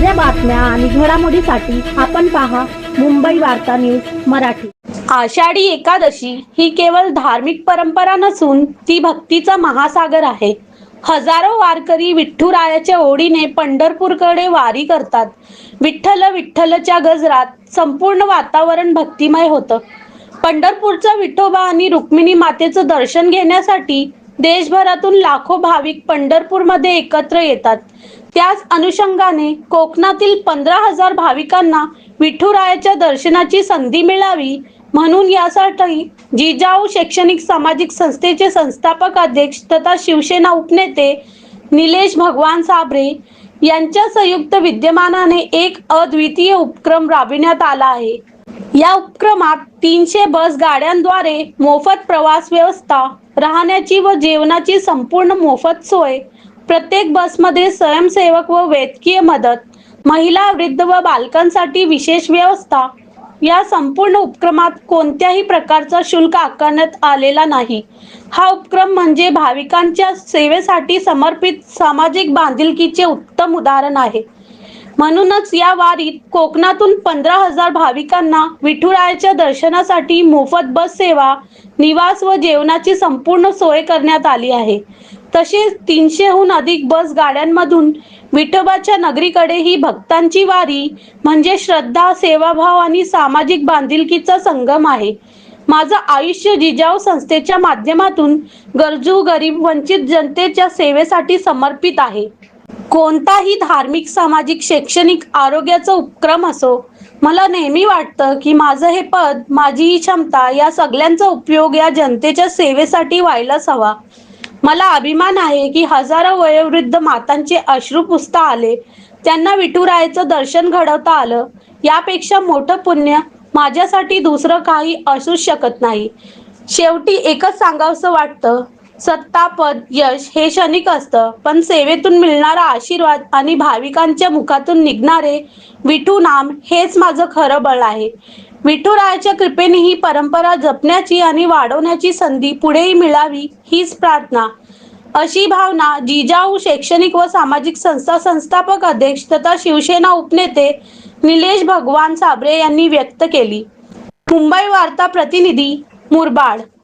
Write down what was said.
बातम्या आणि घडामोडीसाठी आपण पहा मुंबई वार्ता न्यूज मराठी. आषाढी एकादशी ही केवळ धार्मिक परंपरा नसून ती भक्तीचा महासागर आहे. हजारो वारकरी विठ्ठुरायाच्या ओढीने पंढरपूरकडे वारी करतात. विठ्ठल विठ्ठलच्या गजरात संपूर्ण वातावरण भक्तिमय होतं. पंढरपूरचा विठोबा आणि रुक्मिणी मातेचं दर्शन घेण्यासाठी देशभरातून लाखो भाविक पंढरपूरमध्ये एकत्र येतात. त्याच अनुषंगाने कोकणातील पंधरा हजार भाविकांना विठुरायाच्या दर्शनाची संधी मिळावी म्हणून यासाठी जिजाऊ शैक्षणिक सामाजिक संस्थेचे संस्थापक अध्यक्ष तथा शिवसेना उपनेते निलेश भगवान साबरे यांच्या संयुक्त विद्यमानाने एक अद्वितीय उपक्रम राबविण्यात आला आहे. या उपक्रमात तीनशे बस गाड्यांद्वारे मोफत प्रवास व्यवस्था राहण्याची व जेवणाची संपूर्ण मोफत सोय प्रत्येक बसमध्ये स्वयंसेवक व वैद्यकीय मदत महिला वृद्ध व बालकांसाठी विशेष व्यवस्था. या संपूर्ण उपक्रमात कोणत्याही प्रकारचा शुल्क आकारण्यात आलेला नाही. हा उपक्रम म्हणजे भाविकांच्या सेवेसाठी समर्पित सामाजिक बांधिलकीचे उत्तम उदाहरण आहे. म्हणूनच या वारीत कोकणातून पंधरा हजार भाविकांना विठुरायाच्या दर्शनासाठी मोफत बस सेवा निवास व जेवणाची संपूर्ण सोय करण्यात आली आहे. तसेच तीनशेहून अधिक बस गाड्यांमधून विठोबाच्या नगरीकडे ही भक्तांची वारी म्हणजे श्रद्धा सेवाभाव आणि सामाजिक बांधिलकीचा संगम आहे. माझं आयुष्य जिजाऊ संस्थेच्या माध्यमातून गरजू गरीब वंचित जनतेच्या सेवेसाठी समर्पित आहे. कोणताही धार्मिक सामाजिक शैक्षणिक आरोग्याचा उपक्रम असो मला नेहमी वाटतं की माझं हे पद माझी ही क्षमता या सगळ्यांचा उपयोग या जनतेच्या सेवेसाठी व्हायलाच हवा. मला अभिमान आहे की हजारो वयोवृद्ध मातांचे अश्रू पुसता आले त्यांना विठुरायाचं दर्शन घडवता आलं. यापेक्षा मोठं पुण्य माझ्यासाठी दुसरं काही असूच शकत नाही. शेवटी एकच सांगावंसं वाटतं सत्ता पद यश हे क्षणिक असतं. पण सेवेतून मिळणारा आशीर्वाद आणि भाविकांच्या मुखातून निघणारे विठू नाम हेच माझं खरं बळ आहे. विठुरायाच्या कृपेने ही परंपरा जपण्याची आणि वाढवण्याची संधी पुढेही मिळावी हीच प्रार्थना. अशी भावना जिजाऊ शैक्षणिक व सामाजिक संस्था संस्थापक अध्यक्ष तथा शिवसेना उपनेते निलेश भगवान साबरे यांनी व्यक्त केली. मुंबई वार्ता प्रतिनिधी मुरबाड